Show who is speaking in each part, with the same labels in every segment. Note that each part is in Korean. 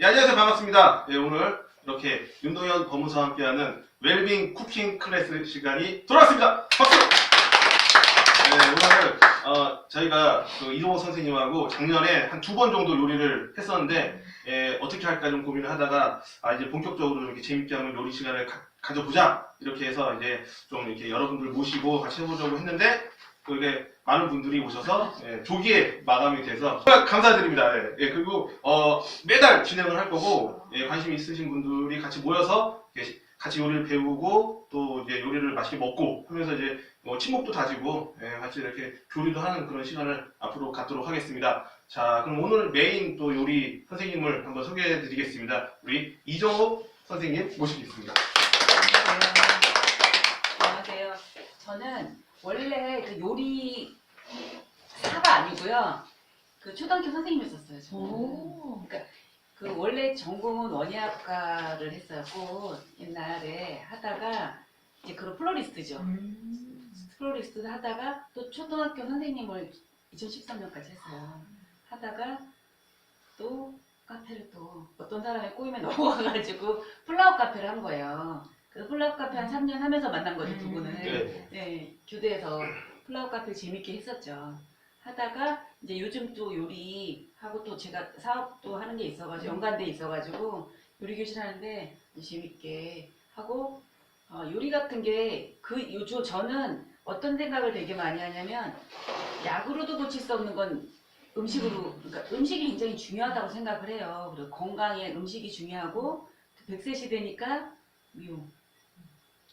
Speaker 1: 예, 안녕하세요. 반갑습니다. 예, 오늘 이렇게 윤동현 법무사와 함께하는 웰빙 쿠킹 클래스 시간이 돌아왔습니다. 박수! 네, 오늘 어, 저희가 그 이동호 선생님하고 작년에 한 두 번 정도 요리를 했었는데 예, 어떻게 할까 좀 고민을 하다가 아, 이제 본격적으로 이렇게 재밌게 하는 요리 시간을 가, 져보자 이렇게 해서 이제 좀 이렇게 여러분들 모시고 같이 해보려고 했는데 또 이게 많은 분들이 오셔서 예, 조기에 마감이 돼서 정말 감사드립니다. 예, 예, 그리고 어, 매달 진행을 할 거고 예, 관심 있으신 분들이 같이 모여서 이렇게 같이 요리를 배우고 또 이제 요리를 맛있게 먹고 하면서 이제 뭐 친목도 다지고 예, 같이 이렇게 교류도 하는 그런 시간을 앞으로 갖도록 하겠습니다. 자, 그럼 오늘 메인 또 요리 선생님을 한번 소개해 드리겠습니다. 우리 이정호 선생님 모시겠습니다.
Speaker 2: 안녕하세요. 저는 원래 그 요리 사가 아니고요. 그 초등학교 선생님이었어요. 저는.
Speaker 3: 오.
Speaker 2: 그 원래 전공은 원예학과를. 꽃 옛날에 하다가 이제 그런 플로리스트죠.
Speaker 3: 음.
Speaker 2: 플로리스트 하다가 또 초등학교 선생님을 2013년까지 했어요. 하다가 또 카페를 또 어떤 사람의 꼬임에 넘어가가지고 플라워 카페를 한 거예요. 그래서 플라워 카페 한 3년 하면서 만난 거죠, 두 분을.
Speaker 1: 네.
Speaker 2: 네, 교대에서 플라워 카페 재밌게 했었죠. 하다가 이제 요즘 또 요리 하고 또 제가 사업도 하는 게 있어가지고 연관돼 있어가지고 요리 교실 하는데 재밌게 하고 어, 요리 같은 게 그 요즘 저는 어떤 생각을 되게 많이 하냐면 약으로도 고칠 수 없는 건 음식으로 그러니까 음식이 굉장히 중요하다고 생각을 해요. 그리고 건강에 음식이 중요하고 100세 시대니까 미용,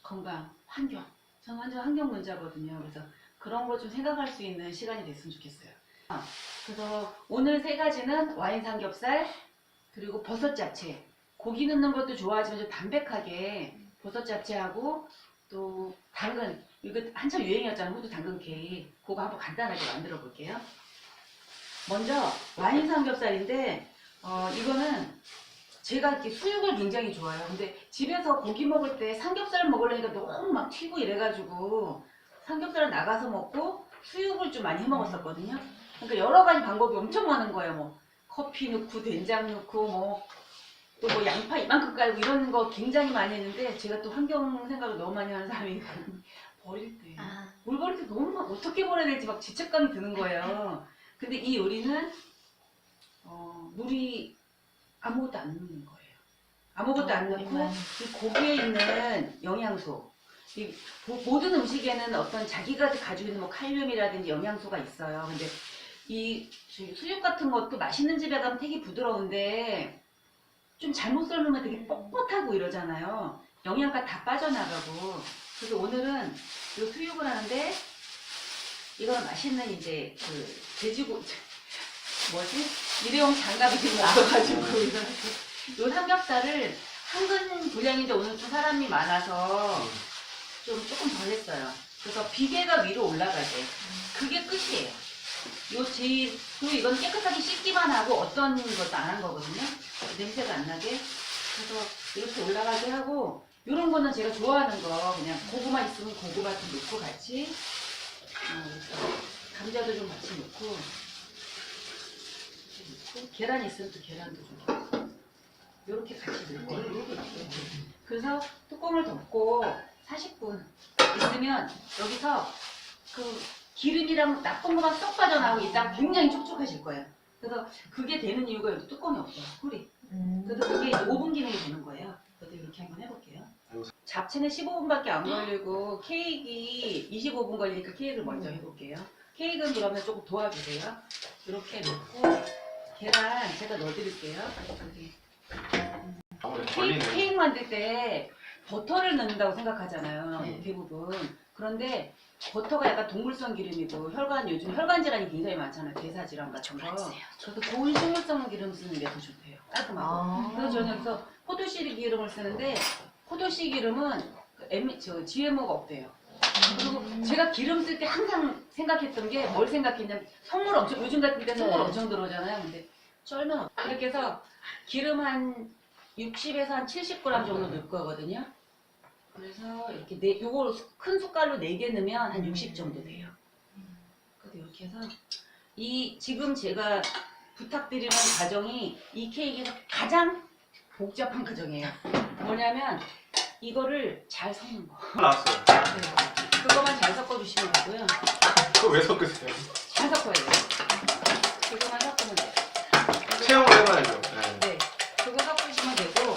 Speaker 2: 건강, 환경. 저는 완전 환경 문제거든요. 그래서 그런 거좀 생각할 수 있는 시간이 됐으면 좋겠어요. 아, 그래서 오늘 세 가지는 와인 삼겹살, 그리고 버섯 잡채. 고기 넣는 것도 좋아하지만 좀 담백하게 버섯 잡채하고 또 당근. 이거 한참 유행이었잖아요. 호두 당근 케이크. 그거 한번 간단하게 만들어 볼게요. 먼저 와인 삼겹살인데 어, 이거는 제가 이렇게 수육을 굉장히 좋아해요. 근데 집에서 고기 먹을 때 삼겹살 먹으려니까 너무 막 튀고 이래가지고 삼겹살을 나가서 먹고 수육을 좀 많이 해 먹었었거든요. 그러니까 여러 가지 방법이 엄청 많은 거예요. 뭐 커피 넣고 된장 넣고 뭐 또 뭐 양파 이만큼 깔고 이런 거 굉장히 많이 했는데 제가 또 환경 생각을 너무 많이 하는 사람이니까 버릴 때
Speaker 3: 아.
Speaker 2: 물 버릴 때 너무 막 어떻게 버려야 될지 막 죄책감이 드는 거예요. 근데 이 요리는 어, 물이 아무것도 안 넣는 거예요. 아무것도 안 넣고
Speaker 3: 물만.
Speaker 2: 이 고기에 있는 영양소 이 모- 모든 음식에는 어떤 자기가 가지고 있는 뭐 칼륨이라든지 영양소가 있어요. 근데 이 저기 수육 같은 것도 맛있는 집에 가면 되게 부드러운데 좀 잘못 썰으면 되게 뻣뻣하고 이러잖아요. 영양가 다 빠져나가고. 그래서 오늘은 이 수육을 하는데 이거는 맛있는 이제 그 돼지고 뭐지 일회용 장갑이 지금 없어가지고 이거는 요 삼겹살을 한근 분량인데 오늘 좀 사람이 많아서 좀 조금 덜 했어요. 그래서 비계가 위로 올라가게. 그게 끝이에요. 요 제일 그리고 이건 깨끗하게 씻기만 하고 어떤 것도 안 한 거거든요. 냄새가 안 나게. 그래서 이렇게 올라가게 하고 이런 거는 제가 좋아하는 거 그냥 고구마 있으면 고구마 좀 넣고 같이 어, 감자도 좀 같이 넣고 넣고 계란 있으면 또 계란도 좀 넣고 이렇게 같이 넣고 그래서 뚜껑을 덮고 40분 있으면 여기서 그 기름이랑 나쁜 거만 쏙 빠져나오고 있다가 굉장히 촉촉해질 거예요. 그래서 그게 되는 이유가 여기 뚜껑이 없어요. 꿀이. 그래서 그게 이제 5분 기능이 되는 거예요. 저도 이렇게 한번 해볼게요. 잡채는 15분밖에 안 걸리고 케이크 25분 걸리니까 케이크를 먼저 해볼게요. 케이크는 그러면 조금 도와주세요. 이렇게 넣고 계란 제가 넣어드릴게요. 여기. 케이크. 케이크 만들 때 버터를 넣는다고 생각하잖아요.
Speaker 3: 네.
Speaker 2: 대부분. 그런데 버터가 약간 동물성 기름이고 혈관 요즘 혈관 질환이 굉장히 많잖아요. 대사 질환 같은 거. 그래서 좋은 식물성 기름 쓰는 게 더 좋대요. 깔끔하고.
Speaker 3: 아.
Speaker 2: 그래서 저는 여기서 포도씨 기름을 쓰는데 포도씨 기름은 그 M, 저 GMO가 없대요. 그리고 제가 기름 쓸 때 항상 생각했던 게 뭘 생각했냐면 성물 엄청 요즘 같은 때 성물
Speaker 3: 네.
Speaker 2: 엄청 들어오잖아요. 근데 쩔면 없- 이렇게 해서 기름 한 60에서 한 70g 정도 넣을 거거든요. 그래서 이렇게 네, 요걸 큰 숟갈로 4개 넣으면 한 60 정도 돼요. 그래서 이렇게 해서 이 지금 제가 부탁드리는 과정이 이 케이크에서 가장 복잡한 과정이에요. 뭐냐면 이거를 잘 섞는 거.
Speaker 1: 나왔어요.
Speaker 2: 네. 그거만 잘 섞어주시면 되고요.
Speaker 1: 그거 왜 섞으세요?
Speaker 2: 잘 섞어야 돼요. 그거만 섞으면 돼요.
Speaker 1: 체험을 해봐야죠. 네.
Speaker 2: 네, 그거 섞으시면 되고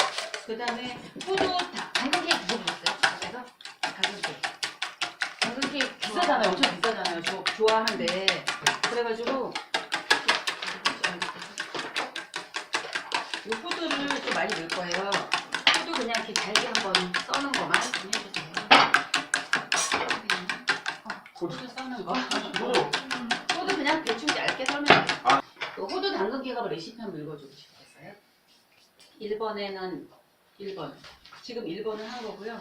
Speaker 2: 그 다음에 호두 다- 당근 케이크 드셔보셨어요? 그래서 당근 케이크. 당근 케이크 비싸잖아요. 엄청 비싸잖아요. 저 좋아하는데 그래가지고 이 호두를 좀 많이 넣을 거예요. 호두 그냥 이렇게 잘게 한번 써는 거만 좀 해주세요.
Speaker 1: 호두.
Speaker 2: 호두 써는 거.
Speaker 1: 뭐,
Speaker 2: 호두 그냥 대충 얇게 썰면 돼요.
Speaker 1: 아.
Speaker 2: 그 호두 당근 케이크가 레시피 한번 읽어주고 싶었어요. 1번에는 1번. 지금 1번은 한 거고요.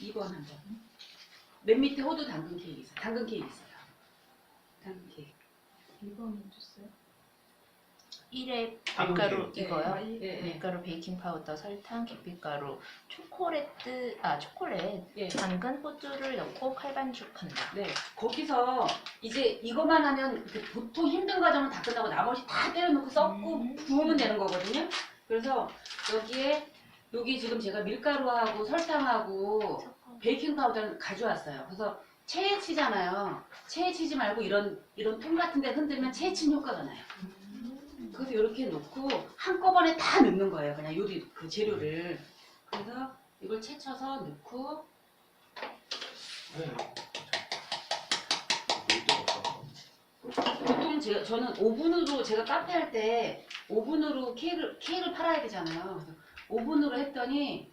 Speaker 2: 2번 한 번. 맨 밑에 호두 당근 케이크 있어요. 당근 케이크 있어요. 당근 케이크.
Speaker 3: 1번 해줬어요?
Speaker 4: 1회
Speaker 1: 당근
Speaker 4: 밀가루
Speaker 2: 케이크.
Speaker 4: 이거요?
Speaker 2: 네, 네, 네.
Speaker 4: 밀가루, 베이킹 파우더, 설탕, 계피가루, 초콜릿 아 초콜릿,
Speaker 2: 예.
Speaker 4: 당근, 호두를 넣고 칼반죽한다.
Speaker 2: 네, 거기서 이제 이것만 하면 그 보통 힘든 과정은 다 끝나고 나머지 다 때려놓고 섞고
Speaker 4: 음.
Speaker 2: 부으면 되는 거거든요. 그래서 여기에 여기 지금 제가 밀가루하고 설탕하고 베이킹 파우더를 가져왔어요. 그래서 체에 치잖아요. 체에 치지 말고 이런 이런 통 같은 데 흔들면 체에 치는 효과가 나요. 그래서 이렇게 놓고 한꺼번에 다 넣는 거예요. 그냥 요리 그 재료를. 그래서 이걸 채쳐서 넣고
Speaker 1: 네.
Speaker 2: 보통 제가 저는 오븐으로 제가 카페 할 때 오븐으로 케이크를 케이크를 팔아야 되잖아요. 오븐으로 했더니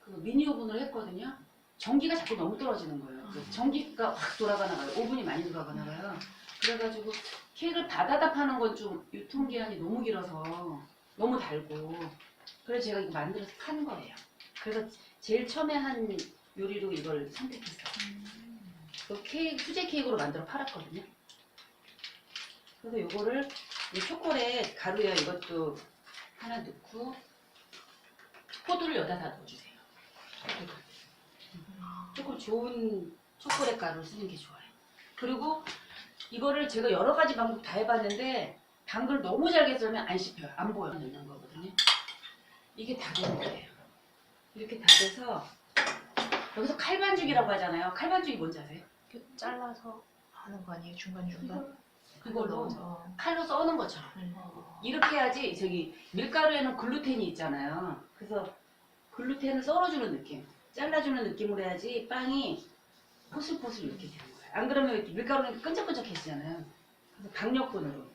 Speaker 2: 그 미니 오븐으로 했거든요. 전기가 자꾸 너무 떨어지는 거예요. 그래서 전기가 확 돌아가나 봐요. 오븐이 많이 돌아가나 봐요. 그래가지고 케이크를 받아다 파는 건 좀 유통기한이 너무 길어서 너무 달고 그래서 제가 이거 만들어서 판 거예요. 그래서 제일 처음에 한 요리로 이걸 선택했어요. 그 케이크 수제 케이크로 만들어 팔았거든요. 그래서 요거를 이 초콜릿 가루에 이것도 하나 넣고 포도를 여기다 다 넣어주세요. 조금 좋은 초콜릿 가루를 쓰는 게 좋아요. 그리고 이거를 제가 여러 가지 방법 다 해봤는데 당근을 너무 잘게 썰면 안 씹혀요. 안 보여. 넣는 거거든요. 이게 다 되는 거예요. 이렇게 다 돼서 여기서 칼반죽이라고 하잖아요. 칼반죽이 뭔지 아세요?
Speaker 4: 이렇게 잘라서 하는 거 아니에요? 중간 중간.
Speaker 2: 그걸로
Speaker 4: 넣어서.
Speaker 2: 칼로 써는 것처럼.
Speaker 4: 음.
Speaker 2: 이렇게 해야지 저기 밀가루에는 글루텐이 있잖아요. 그래서 글루텐을 썰어주는 느낌, 잘라주는 느낌으로 해야지 빵이 포슬포슬 이렇게 되는 거예요. 안 그러면 밀가루는 끈적끈적해지잖아요. 그래서 박력분으로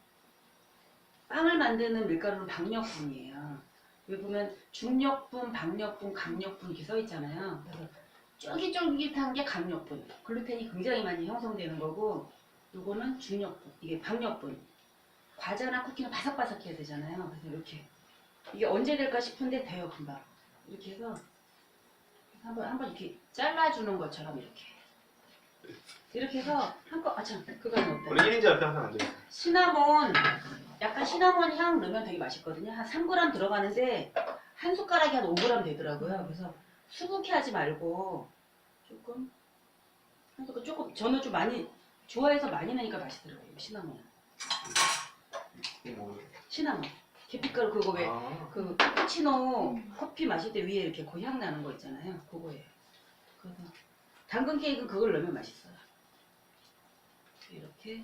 Speaker 2: 빵을 만드는 밀가루는 박력분이에요. 여기 보면 중력분, 박력분, 강력분 이렇게 써 있잖아요. 그래서 쫄깃쫄깃한 게 강력분, 글루텐이 굉장히 많이 형성되는 거고, 요거는 중력분, 이게 박력분. 과자나 쿠키는 바삭바삭해야 되잖아요. 그래서 이렇게 이게 언제 될까 싶은데 돼요 금방. 이렇게 해서 한번 한번 이렇게 잘라주는 것처럼 이렇게 이렇게 해서 한껏 아참 그거는 어때?
Speaker 1: 원래 1인지 앞에 항상 안 돼요.
Speaker 2: 시나몬 약간 시나몬 향 넣으면 되게 맛있거든요. 한 3g 들어가는데 한 숟가락이 한 5g 되더라고요. 그래서 수북히 하지 말고 조금 한 숟가락 조금 저는 좀 많이 좋아해서 많이 넣으니까 맛있더라고요. 시나몬.
Speaker 1: 이게 뭐예요?
Speaker 2: 시나몬. 계피가루 그거 왜
Speaker 1: 아,
Speaker 2: 그 카푸치노 커피 마실 때 위에 이렇게 그향 나는 거 있잖아요. 그거예요. 그래서 당근 케이크는 그걸 넣으면 맛있어요. 이렇게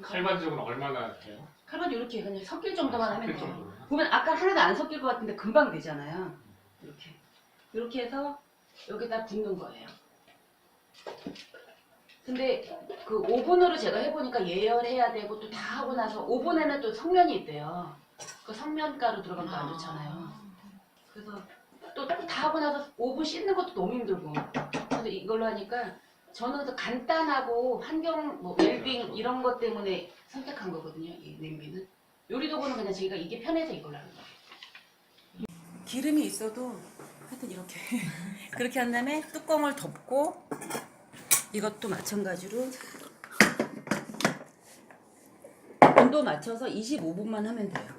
Speaker 5: 칼반죽은 얼마나 돼요?
Speaker 2: 칼반죽 이렇게 그냥 섞일 정도만 하면
Speaker 5: 섞일 돼요.
Speaker 2: 보면 아까 하나도 안 섞일 것 같은데 금방 되잖아요. 이렇게 이렇게 해서 여기다 붓는 거예요. 근데 그 오븐으로 제가 해보니까 예열해야 되고 또 다 하고 나서 오븐에는 또 성면이 있대요. 그 성면가루 들어가면 또 안 좋잖아요. 그래서 또 다 하고 나서 오븐 씻는 것도 너무 힘들고. 그래서 이걸로 하니까 저는 또 간단하고 환경 뭐 웰빙 이런 것 때문에 선택한 거거든요. 이 냄비는. 요리 도구는 그냥 저희가 이게 편해서 이걸로 하는 거예요. 기름이 있어도 하여튼 이렇게 그렇게 한 다음에 뚜껑을 덮고 이것도 마찬가지로 온도 맞춰서 25분만 하면 돼요.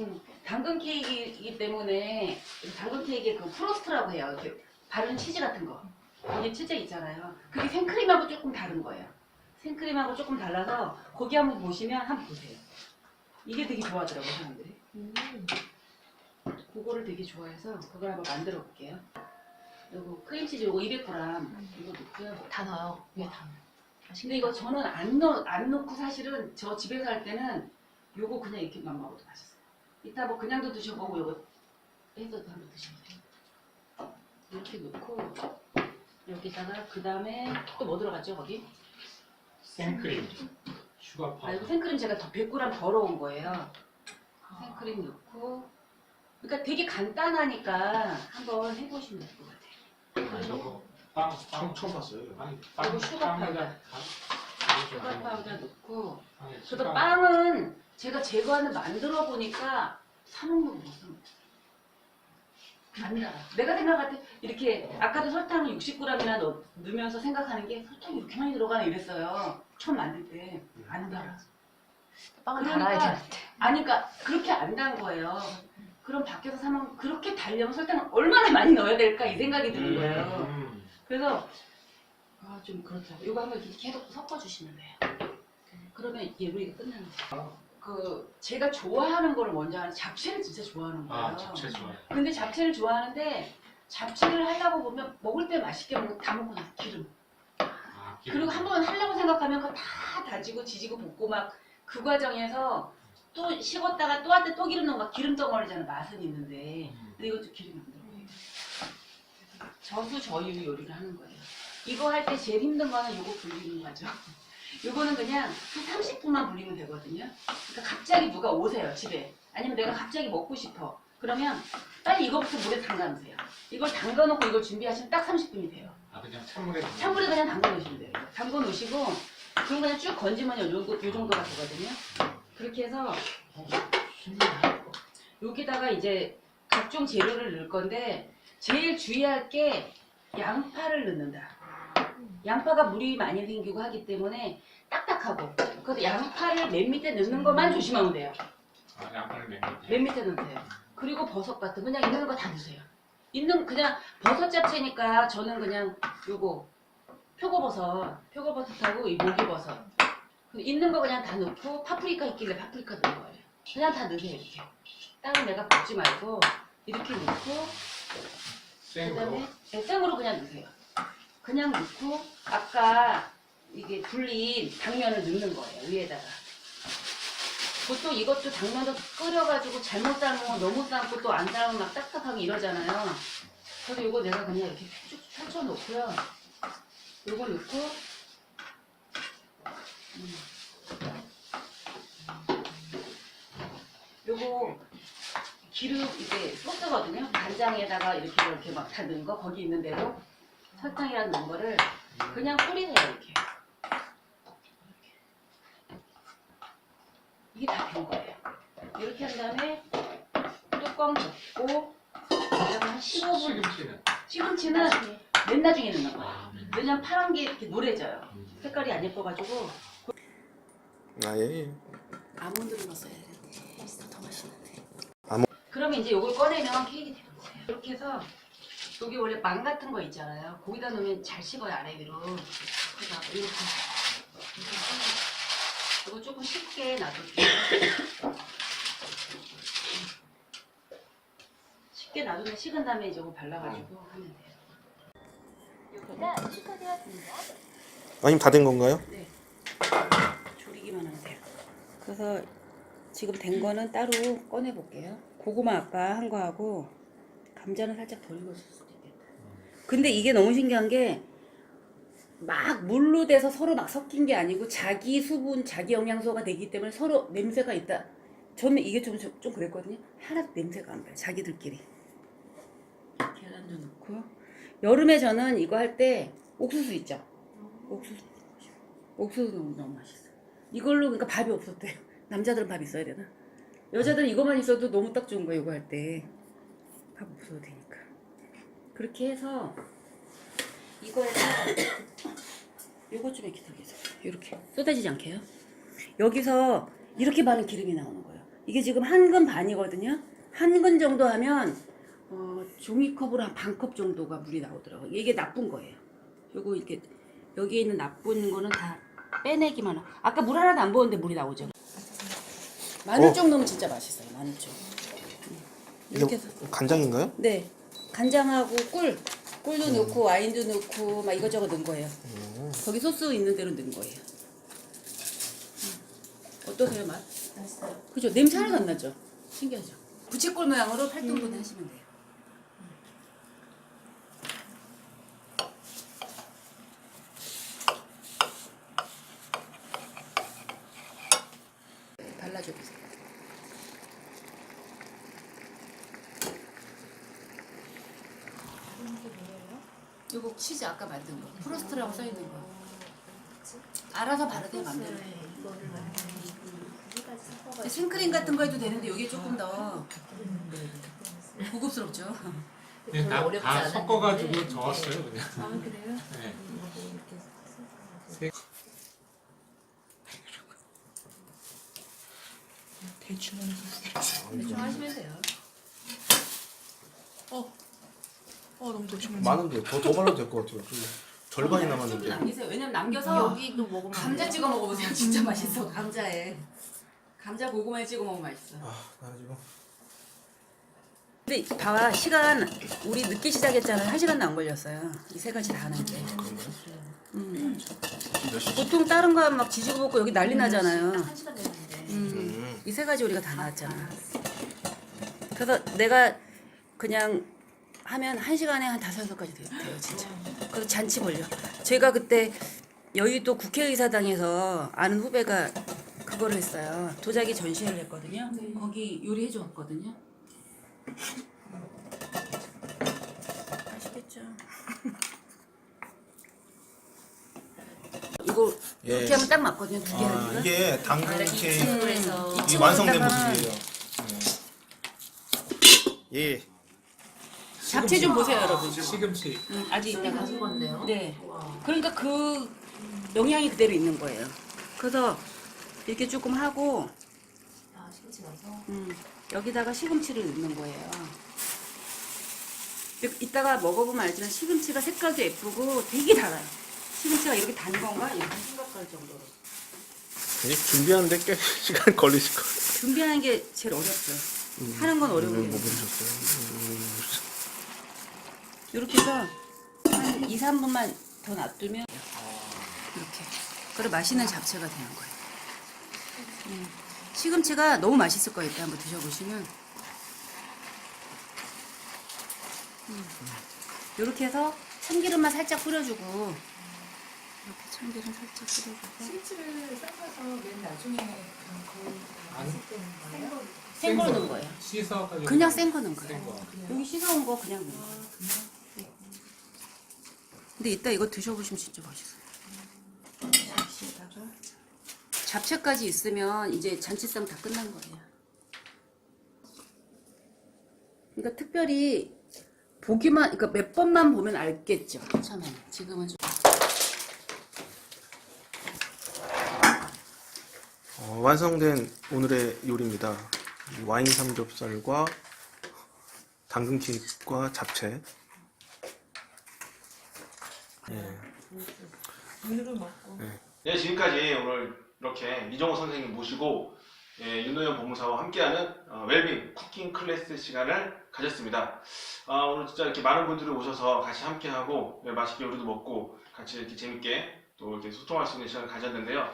Speaker 2: 음, 당근 케이크이기 때문에 당근 케이크에 그 프로스트라고 해요. 이렇게 바른 치즈 같은 거. 거기 칠색 있잖아요. 그게 생크림하고 조금 다른 거예요. 생크림하고 조금 달라서 거기 한번 보시면 한번 보세요. 이게 되게 좋아하더라고요, 사람들이.
Speaker 4: 음.
Speaker 2: 그거를 되게 좋아해서 그걸 한번 만들어 볼게요. 그리고 크림치즈 요거 200g 이거 넣고요.
Speaker 4: 다 넣어요. 위에 다 넣어요.
Speaker 2: 근데 이거 저는 안, 넣, 안 넣고 사실은 저 집에서 할 때는 요거 그냥 이렇게만 먹어도 맛있어요. 이따 뭐 그냥도 드셔보고 요거 해서도 한번 드시면 돼요. 이렇게 넣고 여기다가 그 다음에 또 뭐 들어갔죠 거기?
Speaker 5: 생크림, 슈가
Speaker 2: 아
Speaker 5: 파우더.
Speaker 2: 이거 생크림 제가 더 100g 덜어온 거예요. 생크림 넣고 그러니까 되게 간단하니까 한번 해보시면 될 것 같아요.
Speaker 5: 아, 이거 빵, 빵,
Speaker 1: 처음 봤어요.
Speaker 5: 아니,
Speaker 2: 그리고 슈가 파우더.
Speaker 5: 가-
Speaker 2: 슈가 파우더 넣고 저도 빵은 제가 제거하는 만들어 보니까 사먹는 거못 사먹어. 안 달아. 내가 생각할 때 이렇게 아까도 설탕을 60g이나 넣, 넣으면서 생각하는 게 설탕이 이렇게 많이 들어가나 이랬어요. 처음 만들 때 안 달아.
Speaker 4: 빵은
Speaker 2: 그러니까
Speaker 4: 달아야 되는데.
Speaker 2: 아니 그러니까 그렇게 안 단 거예요. 그럼 밖에서 사면 그렇게 달려면 설탕을 얼마나 많이 넣어야 될까 이 생각이 드는 거예요.
Speaker 5: 음.
Speaker 2: 그래서 아 좀 그렇다고 이거 한번 이렇게 계속 섞어주시면 돼요. 그러면 예부리가 끝나는 거예요. 그 제가 좋아하는 거를 먼저 하는 잡채를 진짜 좋아하는 거예요.
Speaker 5: 아, 잡채 좋아요.
Speaker 2: 근데 잡채를 좋아하는데 잡채를 하려고 보면 먹을 때 맛있게 먹고 다 먹고 나서 기름.
Speaker 5: 아, 기름.
Speaker 2: 그리고 한 번 하려고 생각하면 그거 다 다지고 지지고 볶고 막 그 과정에서 또 식었다가 또 할 때 또 기름 넣으면 막 기름 덩어리잖아 맛은 있는데
Speaker 5: 음.
Speaker 2: 근데 이것도 기름이 안 들어가요. 저수 저유 요리를 하는 거예요. 이거 할 때 제일 힘든 거는 요거 불리는 거죠. 요거는 그냥 한 30분만 불리면 되거든요. 그러니까 갑자기 누가 오세요 집에. 아니면 내가 갑자기 먹고 싶어. 그러면 빨리 이거부터 물에 담가 놓으세요. 이걸 담가 놓고 이걸 준비하시면 딱 30분이 돼요.
Speaker 5: 아, 그냥 찬물에.
Speaker 2: 찬물에 그냥 담가 놓으시면 돼요. 담가 놓으시고 그럼 그냥 쭉 건지면 요 정도, 요 정도가 되거든요. 그렇게 해서. 여기다가 이제 각종 재료를 넣을 건데 제일 주의할 게 양파를 넣는다. 양파가 물이 많이 생기고 하기 때문에 딱딱하고 그래서 양파를 맨 밑에 넣는 것만 조심하면 돼요.
Speaker 5: 아, 양파를 맨 밑에.
Speaker 2: 맨 밑에 넣으세요. 그리고 버섯 같은 그냥 있는 거 다 넣으세요. 있는 그냥 버섯 잡채니까 저는 그냥 요거 표고버섯, 표고버섯하고 이 목이버섯 있는 거 그냥 다 넣고 파프리카 있길래 파프리카 넣은 거예요. 그냥 다 넣으세요 이렇게. 땅을 내가 볶지 말고 이렇게 넣고
Speaker 5: 생으로.
Speaker 2: 그다음에 네, 생으로 그냥 넣으세요. 그냥 넣고 아까 이게 불린 당면을 넣는 거예요 위에다가. 보통 이것도 당면도 끓여가지고 잘못 삶으면 너무 삶고 또 안 삶으면 막 딱딱하게 이러잖아요. 그래서 이거 내가 그냥 이렇게 쭉 펼쳐놓고요. 이거 넣고 음. 요거 기름 이게 소스거든요. 간장에다가 이렇게 이렇게 막 다 넣은 거 거기 있는 대로 설탕이랑 넣은 거를 그냥 뿌리세요 이렇게. 이게 다 된 거예요. 이렇게 한 다음에 뚜껑 덮고 그다음에 한 15분
Speaker 5: 시금치는.
Speaker 2: 시금치는 맨 나중에 넣는 거예요.
Speaker 5: 아, 음.
Speaker 2: 왜냐면 파란 게 이렇게 노래져요.
Speaker 5: 음.
Speaker 2: 색깔이 안 예뻐가지고
Speaker 1: 아 예.
Speaker 2: 아몬드를 넣었어야 되는데 맛있어 더 맛있는데.
Speaker 1: 아몬-
Speaker 2: 그러면 이제 이걸 꺼내면 케이크 되는 거예요. 이렇게 해서 여기 원래 망 같은 거 있잖아요. 거기다 넣으면 잘 식어요 아래 위로. 그래서 이렇게 이렇게 해서 이거 조금 쉽게 놔둘게요. 쉽게 놔두면 식은 다음에 이제 이거 발라가지고 하면 돼요.
Speaker 4: 요거가 추가되었습니다.
Speaker 1: 아니면 다된 건가요?
Speaker 2: 네. 조리기만 하면 돼요. 그래서 지금 된 거는 따로 꺼내 볼게요. 고구마 아까 한 거하고 감자는 살짝 덜 익었을 수도 있겠다. 근데 이게 너무 신기한 게 막 물로 돼서 서로 막 섞인 게 아니고 자기 수분, 자기 영양소가 되기 때문에 서로 냄새가 있다. 저는 이게 좀, 좀, 좀 그랬거든요. 하나도 냄새가 안 나요. 자기들끼리. 계란도 넣고. 여름에 저는 이거 할 때 옥수수 있죠? 옥수수. 옥수수 너무, 너무 맛있어. 이걸로 그러니까 밥이 없었대요. 남자들은 밥 있어야 되나? 여자들은 이것만 있어도 너무 딱 좋은 거예요. 이거 할 때. 밥 없어도 되니까. 그렇게 해서 이거에서 요거 좀 이렇게 들게 해서 이렇게 쏟아지지 않게요. 여기서 이렇게 많은 기름이 나오는 거예요. 이게 지금 한 근 반이거든요. 한 근 정도 하면 어, 종이컵으로 한 반 컵 정도가 물이 나오더라고요. 이게 나쁜 거예요. 그리고 이렇게 여기에 있는 나쁜 거는 다 빼내기만 하고 아까 물 하나도 안 부었는데 물이 나오죠. 마늘쫑 넣으면 진짜 맛있어요. 마늘쫑. 음. 이렇게 해서
Speaker 6: 간장인가요?
Speaker 2: 네 간장하고 꿀 꿀도 넣고 와인도 넣고 막 이것저것 넣은 거예요. 거기 소스 있는 대로 넣은 거예요. 음. 어떠세요 맛?
Speaker 4: 맛있어요.
Speaker 2: 그죠? 냄새 하나도 안 나죠? 신기하죠? 부채꼴 모양으로 팔등분 하시면 돼요. 발라줘 보세요. 이거 치즈 아까 만든 거. 프로스트라고 써 있는 거. 알아서 바르세요 맘대로.
Speaker 4: 만드는
Speaker 2: 생크림 같은 거 해도 되는데 이게 조금 더 고급스럽죠.
Speaker 5: 네, 다,
Speaker 4: 어렵지
Speaker 5: 다
Speaker 4: 않았는데.
Speaker 5: 섞어가지고 저었어요 그냥.
Speaker 2: 아 그래요?
Speaker 5: 네.
Speaker 3: 대충
Speaker 2: 대충 하시면 돼요.
Speaker 3: 어 너무 대충
Speaker 6: 많은데 더, 더 발라도 될 것 같아요. 좀 절반이
Speaker 2: 좀
Speaker 6: 남았는데.
Speaker 2: 남기세요. 왜냐면 남겨서
Speaker 4: 여기도 먹으면 안
Speaker 2: 감자
Speaker 4: 돼요?
Speaker 2: 찍어 먹어보세요. 진짜 맛있어. 감자에 감자 고구마에 찍어 먹으면 맛있어.
Speaker 6: 아, 나 지금
Speaker 2: 근데 봐봐 시간 우리 늦게 시작했잖아요. 한 시간도 안 걸렸어요. 이 세 가지 다 하는데. 음.
Speaker 6: 몇 시?
Speaker 2: 보통 다른 거 막 지지고 먹고 여기 난리 나잖아요.
Speaker 4: 한 시간 됐는데.
Speaker 2: 음. 이 세 가지 우리가 다 나왔잖아. 그래서 내가 그냥 하면 한 시간에 한 다섯 여섯 가지 돼요, 돼요 진짜. 그래서 잔치 벌려. 제가 그때 여의도 국회의사당에서 아는 후배가 그거를 했어요. 도자기 전시회를 했거든요. 거기 요리해 주었거든요. 아시겠죠? 이거
Speaker 6: 예.
Speaker 2: 이렇게 하면 딱 맞거든요. 두 개
Speaker 6: 아,
Speaker 2: 하기가.
Speaker 6: 이게 당근 케이크
Speaker 4: 그래서
Speaker 6: 이 완성된 모습이에요. 네. 예.
Speaker 2: 잡채 좀 보세요, 여러분.
Speaker 5: 시금치.
Speaker 2: 음, 아직 있다가.
Speaker 4: 다 죽었네요.
Speaker 2: 네.
Speaker 4: 와.
Speaker 2: 그러니까 그 영양이 그대로 있는 거예요. 그래서 이렇게 조금 하고
Speaker 4: 아 시금치 넣어서.
Speaker 2: 음, 여기다가 시금치를 넣는 거예요. 이- 이따가 먹어보면 알지만 시금치가 색깔도 예쁘고 되게 달아요. 시금치가 이렇게 단 건가? 이렇게 생각할 정도로.
Speaker 6: 예, 준비하는데 꽤 시간 걸리실 것 같아요.
Speaker 2: 준비하는 게 제일 어렵죠. 하는
Speaker 6: 건뭐
Speaker 2: 어려운데.
Speaker 6: 보셨어요? 음,
Speaker 2: 이렇게 해서 한 2, 3분만 더 놔두면 이렇게. 그리고 맛있는 잡채가 되는 거예요. 음. 시금치가 너무 맛있을 거예요. 이따 한번 드셔보시면. 이렇게 해서 참기름만 살짝 뿌려주고 이렇게 참기름 살짝 뿌려주고
Speaker 3: 스위치를 삶아서 맨 나중에 그냥 거의 거예요?
Speaker 2: 생거 넣은 거예요.
Speaker 5: 씻어가지고.
Speaker 2: 그냥 생거 넣은 거예요. 여기 씻어온 거 그냥 넣은 거예요. 근데 이따 이거 드셔보시면 진짜 맛있어요. 잡채에다가 잡채까지 있으면 이제 잔치상 다 끝난 거예요. 그러니까 특별히 보기만, 그러니까 몇 번만 보면 알겠죠. 처음에는. 지금은 좀.
Speaker 6: 어, 완성된 오늘의 요리입니다. 이 와인 삼겹살과 당근 케이크와 잡채. 예.
Speaker 3: 우유를 먹고
Speaker 1: 네, 지금까지 오늘 이렇게 이정호 선생님 모시고 예, 윤노현 법무사와 함께하는 어, 웰빙 쿠킹 클래스 시간을 가졌습니다. 아, 오늘 진짜 이렇게 많은 분들이 오셔서 같이 함께하고 예, 맛있게 요리도 먹고 같이 이렇게 재밌게 또 이렇게 소통할 수 있는 시간을 가졌는데요.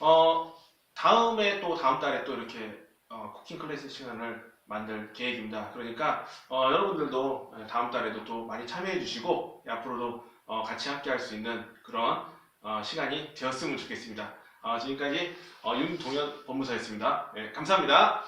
Speaker 1: 어, 다음에 또 다음 달에 또 이렇게 어, 쿠킹 클래스 시간을 만들 계획입니다. 그러니까 어, 여러분들도 예, 다음 달에도 또 많이 참여해 주시고 예, 앞으로도 어, 같이 함께 할 수 있는 그런 어, 시간이 되었으면 좋겠습니다. 아, 지금까지 어, 윤동현 법무사였습니다. 네, 감사합니다.